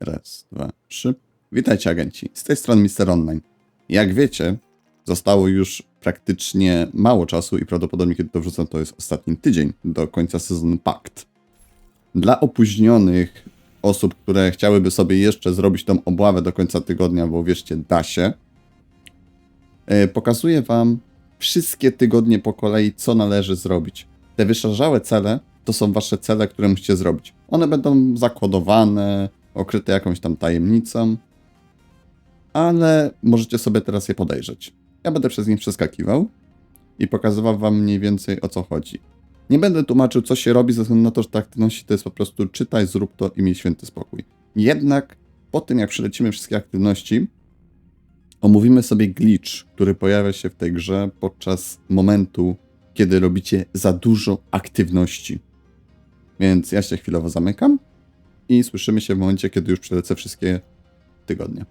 Raz, dwa, trzy. Witajcie agenci, z tej strony Mister Online. Jak wiecie, zostało już praktycznie mało czasu i prawdopodobnie kiedy to wrzucę, to jest ostatni tydzień do końca sezonu Pakt. Dla opóźnionych osób, które chciałyby sobie jeszcze zrobić tą obławę do końca tygodnia, bo wierzcie, da się, e, pokazuję wam wszystkie tygodnie po kolei, co należy zrobić. Te wyszarzałe cele to są wasze cele, które musicie zrobić. One będą zakodowane, okryte jakąś tam tajemnicą, ale możecie sobie teraz je podejrzeć. Ja będę przez nie przeskakiwał i pokazywał wam mniej więcej o co chodzi. Nie będę tłumaczył, co się robi, ze względu na to, że te aktywności to jest po prostu czytaj, zrób to i miej święty spokój. Jednak po tym, jak przelecimy wszystkie aktywności, omówimy sobie glitch, który pojawia się w tej grze podczas momentu, kiedy robicie za dużo aktywności. Więc ja się chwilowo zamykam i słyszymy się w momencie, kiedy już przelecę wszystkie tygodnie.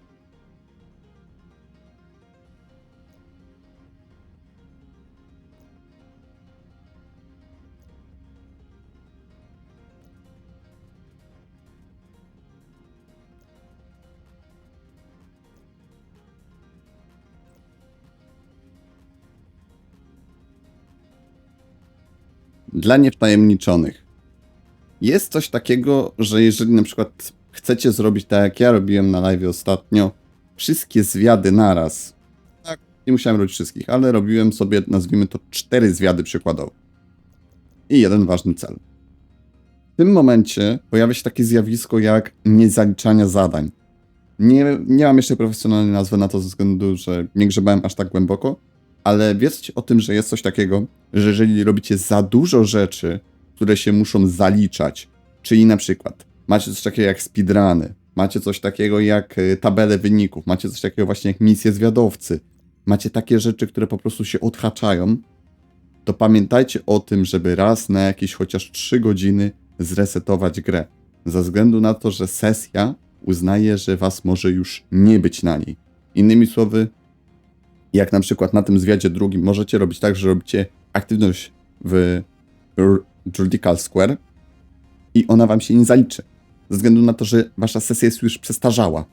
Dla niewtajemniczonych. Jest coś takiego, że jeżeli na przykład chcecie zrobić tak jak ja robiłem na live ostatnio, wszystkie zwiady naraz. Tak, nie musiałem robić wszystkich, ale robiłem sobie, nazwijmy to, cztery zwiady przykładowo. I jeden ważny cel. W tym momencie pojawia się takie zjawisko jak niezaliczania zadań. Nie, nie mam jeszcze profesjonalnej nazwy na to ze względu, że nie grzebałem aż tak głęboko, ale wiedzcie o tym, że jest coś takiego, że jeżeli robicie za dużo rzeczy, które się muszą zaliczać, czyli na przykład macie coś takiego jak speedruny, macie coś takiego jak y, tabele wyników, macie coś takiego właśnie jak misje zwiadowcy, macie takie rzeczy, które po prostu się odhaczają, to pamiętajcie o tym, żeby raz na jakieś chociaż 3 godziny zresetować grę. Ze względu na to, że sesja uznaje, że was może już nie być na niej. Innymi słowy, jak na przykład na tym zwiadzie drugim możecie robić tak, że robicie aktywność w Juridical Square i ona wam się nie zaliczy. Ze względu na to, że wasza sesja jest już przestarzała.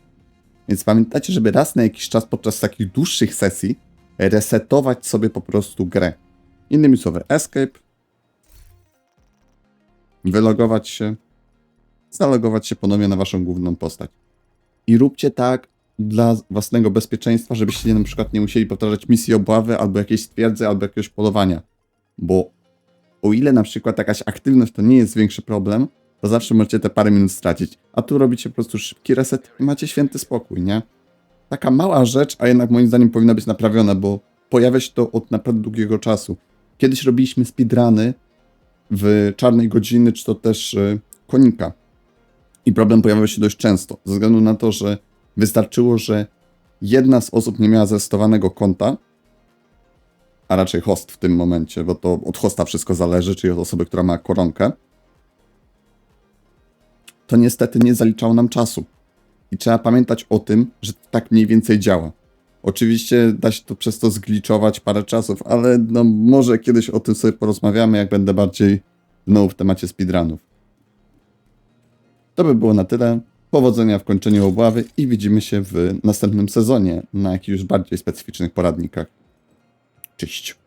Więc pamiętajcie, żeby raz na jakiś czas podczas takich dłuższych sesji resetować sobie po prostu grę. Innymi słowy, escape, wylogować się, zalogować się ponownie na waszą główną postać. I róbcie tak dla własnego bezpieczeństwa, żebyście na przykład nie musieli powtarzać misji obławy, albo jakiejś twierdzy, albo jakiegoś polowania. Bo o ile na przykład jakaś aktywność to nie jest większy problem, to zawsze możecie te parę minut stracić. A tu robicie po prostu szybki reset i macie święty spokój, nie? Taka mała rzecz, a jednak moim zdaniem powinna być naprawiona, bo pojawia się to od naprawdę długiego czasu. Kiedyś robiliśmy speedruny w czarnej godziny, czy to też y, konika. I problem pojawiał się dość często, ze względu na to, że wystarczyło, że jedna z osób nie miała zarejestrowanego konta, a raczej host w tym momencie, bo to od hosta wszystko zależy, czyli od osoby, która ma koronkę, to niestety nie zaliczało nam czasu. I trzeba pamiętać o tym, że tak mniej więcej działa. Oczywiście da się to przez to zgliczować parę czasów, ale no może kiedyś o tym sobie porozmawiamy, jak będę bardziej znowu w temacie speedrunów. To by było na tyle. Powodzenia w kończeniu obławy i widzimy się w następnym sezonie na jakichś już bardziej specyficznych poradnikach. Cześć.